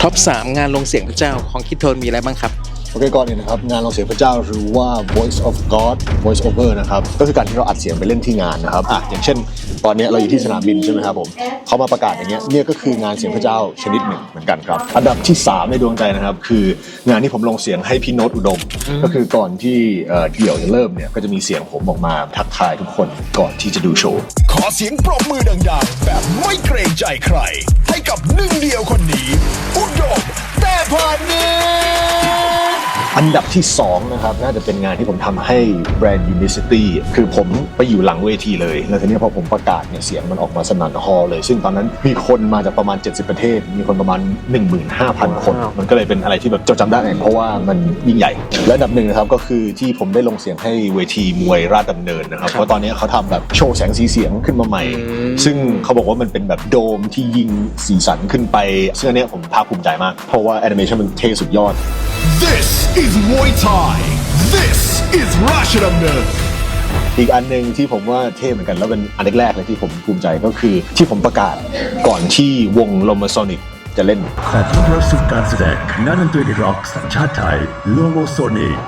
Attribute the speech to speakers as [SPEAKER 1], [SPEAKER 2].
[SPEAKER 1] ท็อป 3 งานลงเสียงพระเจ้าของคิดโทนมีอะไรบ้างครับ
[SPEAKER 2] โอเคก่อนเนี่ยนะครับ งานเราเสียงพระเจ้าหรือว่า voice of God voice over นะครับก็คือการที่เราอัดเสียงไปเล่นที่งานนะครับอะอย่างเช่น ตอนเนี้ยเราอยู่ที่สนามบินใช่ไหมครับผมเขามาประกาศอย่างเงี้ยเนี่ยก็คืองานเสียงพระเจ้าชนิดหนึ่งเหมือนกันครับอันดับที่ 3 ในดวงใจนะครับ คืองานที่ผมลงเสียงให้พี่โน้ตอุดม ก็คือก่อนที่เอ่อเดี่ยวจะเริ่มเนี่ยก็จะมีเสียงผมออกมาทักทายทุกคนก่อนที่จะดูโชว์
[SPEAKER 3] ขอเสียงปรบมือดังๆ แบบไม่เกรงใจใคร ให้กับหนึ่งเดียวคนนี้อุ
[SPEAKER 2] อันดับที่ 2 นะครับ น่าจะเป็นงานที่ผมทำให้แบรนด์ Unicity คือผมไปอยู่หลังเวทีเลย แล้วทีนี้พอผมประกาศเนี่ยเสียงมันออกมาสนั่นฮอลเลย ซึ่งตอนนั้นมีคนมาจากประมาณ 70 ประเทศ มีคนประมาณ 15,000 คน มันก็เลยเป็นอะไรที่แบบจดจำได้เพราะว่ามันยิ่งใหญ่ และอันดับหนึ่งนะครับก็คือที่ผมได้ลงเสียงให้เวทีมวยราชดำเนินนะครับ เพราะตอนนี้เขาทำแบบโชว์แสงสีเสียงขึ้นมาใหม่ ซึ่งเขาบอกว่ามันเป็นแบบโดมที่ยิงสีสันขึ้นไปซึ่งอันเนี้ยผมภาคภูมิใจมาก เพราะว่าแอนิเมชันมันเท่สุดยอด
[SPEAKER 3] This is Muay Thai This is ราชดำเนิน
[SPEAKER 2] อีกอันหนึ่งที่ผมว่าเท่เหมือนกัน แล้วเป็นอันแรกๆเลยที่ผมภูมิใจก็คือ ที่ผมประกาศก่อนที่วง l o m a s o n i c จะเล่น
[SPEAKER 4] ขอต้อนรับสู่การแสดงคณะดนตรีร็อกสัญชาติไทยโลโมโซนิก